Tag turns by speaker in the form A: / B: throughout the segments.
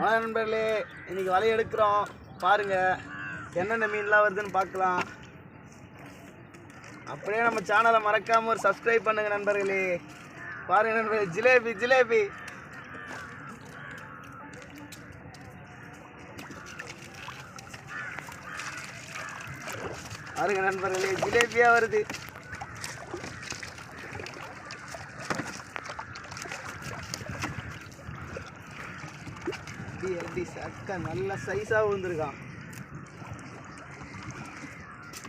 A: வணக்கம் நண்பர்களே இன்னைக்கு வலை எடுக்கிறோம். பாருங்க என்னென்ன மீன்லாம் வருதுன்னு பார்க்கலாம். அப்படியே நம்ம சேனலை மறக்காம ஒரு சப்ஸ்கிரைப் பண்ணுங்க நண்பர்களே. பாருங்க நண்பர்களே ஜிலேபி ஜிலேபி. பாருங்க நண்பர்களே ஜிலேபியா வருது. எப்படி எப்படி சக்கா நல்ல சைஸாக விழுந்துருக்கான்.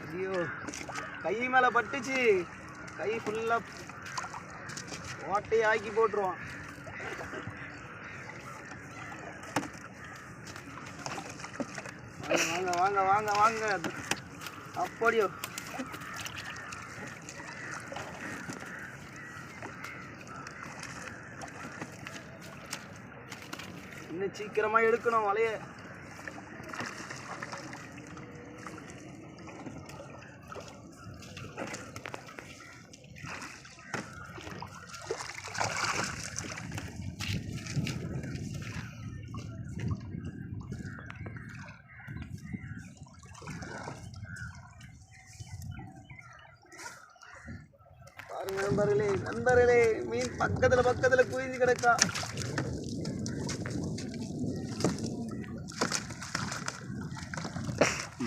A: ஐயோ கை மேலே பட்டுச்சு. கை ஃபுல்லாக ஓட்டையை ஆக்கி போட்டுருவான். வாங்க வாங்க வாங்க வாங்க. அப்படியோ. இன்னும் சீக்கிரமாக எடுக்கணும் வலைய. பாருங்க நண்பர்களே நண்பர்களே மீன் பக்கத்துல பக்கத்துல குவிஞ்சு கிடக்கா.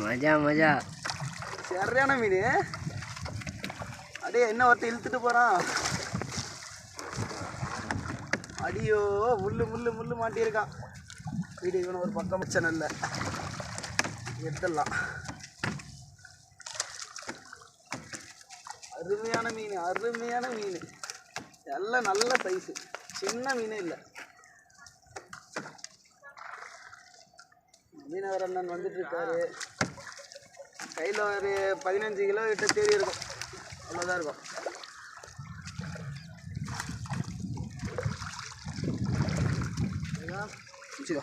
B: மஜா மஜா.
A: சரியான மீன். அடே என்ன ஒருத்தன் இழுத்துட்டு போறான்? அடியோ முள்ளு முள்ளு முள்ளு மாட்டியிருக்கான். வீடு இவனை ஒரு பக்கம் பிரச்சனை இல்லை எடுத்துடலாம். அருமையான மீன் அருமையான மீன். எல்லாம் நல்ல சைஸு சின்ன மீனே இல்லை. மீனவர் அண்ணன் வந்துட்டு இருக்காரு கையில் ஒரு பதினஞ்சு கிலோ கிட்ட தேடி இருக்கும். அவ்வளோதான் இருக்கும். வச்சுக்கோ.